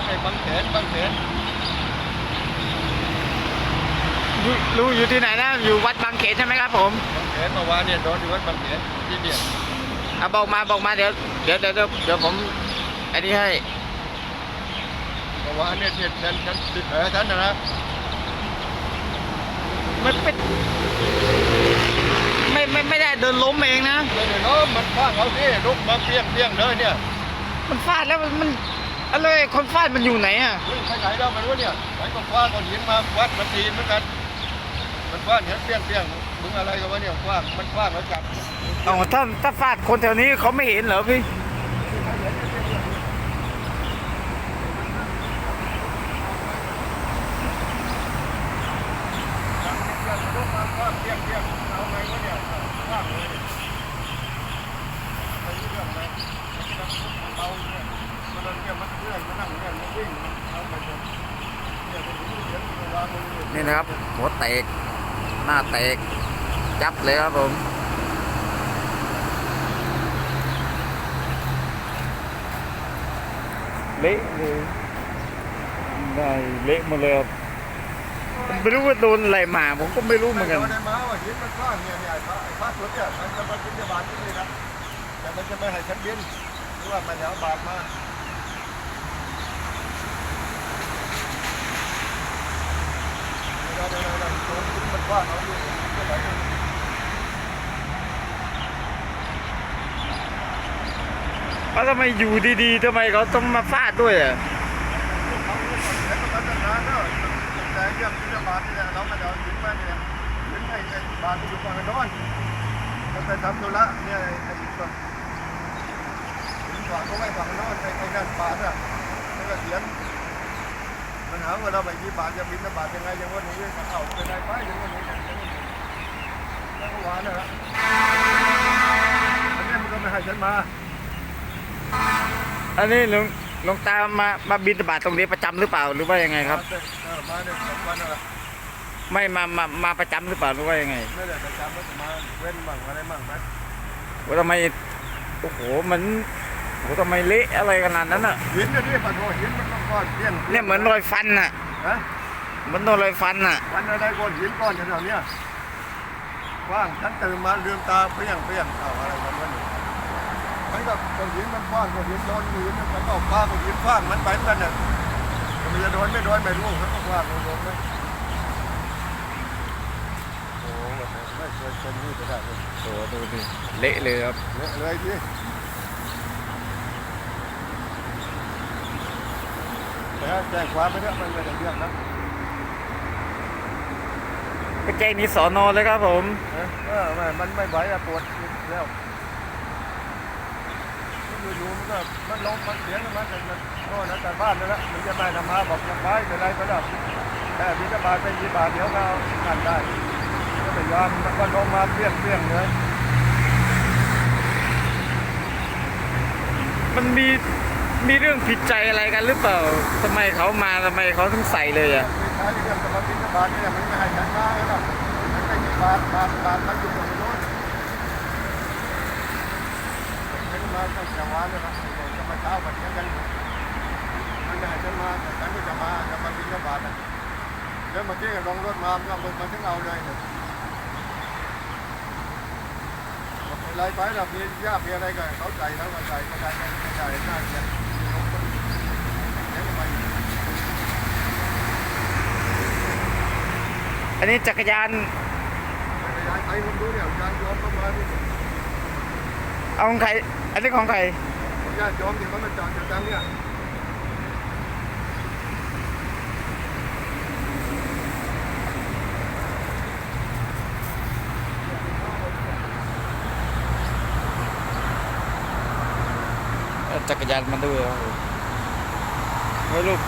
ดไอ้บางแสนบางแสนลุลุงอยู่ที่ไหนนะ อยู่วัดบางเขนใช่ไหมครับผมบางแสนเมื่อวานเนี่ยโดนอยู่วัดบางแสนที่เดียวอะบอกมาบอกมาเดี๋ยวเดี๋ยวเดี๋ยวเดี๋ยวเดี๋ยวผมอันนี้ให้เมื่อวานเนี่ยที่ฉันฉันติดแผลฉันนะนะมันเป็นไม่ไม่ไม่ได้เดินล้มเองนะเลยเดี๋ยวล้มมันฟาดเขาที่ลุกมาเปรี้ยงเปรี้ยงเลยเนี่ย มันฟาดแล้วมันมัน อะไรคนฟาดมันอยู่ไหนอะวิ่งไปไหนแล้วไม่รู้เนี่ยไหนก็ฟาดก้อนหินมาวัดมันทีเหมือนกัน มันฟาดเห็นเปรี้ยงเปรี้ยงมึงอะไรกันวะเนี่ยฟาดมันฟาดแล้วจับเอาถ้าถ้าฟาดคนแถวนี้เขาไม่เห็นเหรอพี่ลุกมาฟาดเปรี้ยงเปรี้ยง นี่นะครับ หัวแตก หน้าแตกยับเลยครับผมเละเลยได้เละหมดเลยครับผมไม่รู้ว่าโดนอะไรมาผมก็ไม่รู้เหมือนกันมาว่าหินมันกว้างเนี่ยเนี่ยไอ้พระไอ้พระสวนเนี่ยมันจะมาบินบาตที่นี่นะแต่มันจะไม่ให้ฉันบินหรือว่ามันจะบาตมาเดี๋ยวเดี๋ยวเดี๋ยวเดี๋ยวโดนหินมันกว้างเอาอยู่ไม่ไหวเลย แล้วทำไมอยู่ดีๆทำไมเขาต้องมาฟาดด้วยอะเอาเงินก่อนเดี๋ยวมันก็จะนานเนอะแต่เรื่องบ้านเนี่ยหินไอ้ไอ้บาตที่อยู่ฝั่งโน้นมันไปทำธุระเนี่ยไอ้ไอ้ส่วนกเขาไว้ฝั่งโน้นไอ้ไอ้นั่นบาตอะแล้วก็เขียน มันหาว่าเราไปยี่บาทจะบินบาทยังไงยังวันนี้ก็เข้าไปได้ไปยังวันนี้ยังวันนี้แล้วก็หวานนะฮะอันนี้มันก็ไม่ให้ฉันมา อันนี้หลวงหลวงตามามาบินบาตตรงนี้ประจำหรือเปล่าหรือว่ายังไงครับเออมาได้สองวันแล้วล่ะไม่มามามาประจำหรือเปล่าหรือว่ายังไง ไม่ได้ประจำก็จะมาเว้นบ้างอะไรบ้างไหมว่าทำไมโอ้โหมัน โอ้โหทำไมเละอะไรขนาดนั้นอะหินเนี่ยที่ปัดโหหินมันก็ก้อนเพี้ยนเนี่ยเหมือนรอยฟันอะฮะเหมือนโดนรอยฟันอะวันอะไรก้อนหินก้อนแถวๆเนี้ยกว้างฉันตื่นมาลืมตาเปรี้ยงเปรี้ยงเอาอะไรกันวะเนี่ยมันก็ก้อนหินมันกว้างก้อนหินโดนหินมันก็ฟ้าก้อนหินกว้างมันไปเหมือนกันเนี่ยมันจะโดนไม่โดนไม่รู้มันก็กว้างโดนๆนะโอ้โหไม่เคยเป็นนี่ก็ได้เลยโอ้โหดูดิเละเลยครับเละเลยที่ แต่แจ้งความไปเถอะมันไม่ได้เรื่องนะไปแจ้งนี่สอนอเลยครับผมเออเออไม่มันไม่ไหวอะปวดแล้วอยู่ๆมันก็มันลงมันเสียงมันมันโน่นนะแต่บ้านนั่นแหละมันจะไม่ทำมาบอกจะไปเป็นไรก็ได้แต่พิจารณาเป็นยี่บาทเดี๋ยวก็เอากันได้ก็ไม่ยอมมันก็ลงมาเปรี้ยงเปรี้ยงๆเลยมันมี มีเรื่องผิดใจอะไรกันหรือเปล่าทำไมเขามาทำไมเขาถึงใส่เลยอะใช้องจะมาบินบาทเนี่ยมันไม่ให้ฉันมาเลยนะมันไม่มีบาทบาบาทมันอยู่ตรงโน้นฉันมาตั้งแต่วันเลยนะเช้ามาเที่ยงกันอยู่มันม่ให้ฉันมาแต่ฉันก็จะมาจะมาบินบาทนแล้วเมื่อกี้ก็ลงรถมามันก็มันถึงเอาเลยเนี่ยอะไรไปนะมีญาติมีอะไรก็เขาใจแล้วก็ใจก็ใจไม่ใจน่าเกลียดลงคนเดี๋ยวก็ไป อันนี้จักรยานยายใครคนดูเนี่ยยายยอมเข้ามาที่เอาของใคร อันนี้ของใครยายยอมที่เขามาจอดอยู่ตรงเนี่ยเอาจักรยานมาด้วยครับผมไว้ลูก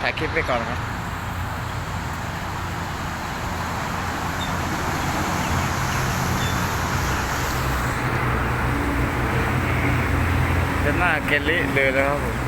ถ่ายคลิปไว้ก่อนครับเป็น หน้าเกลิเลยนะครับผม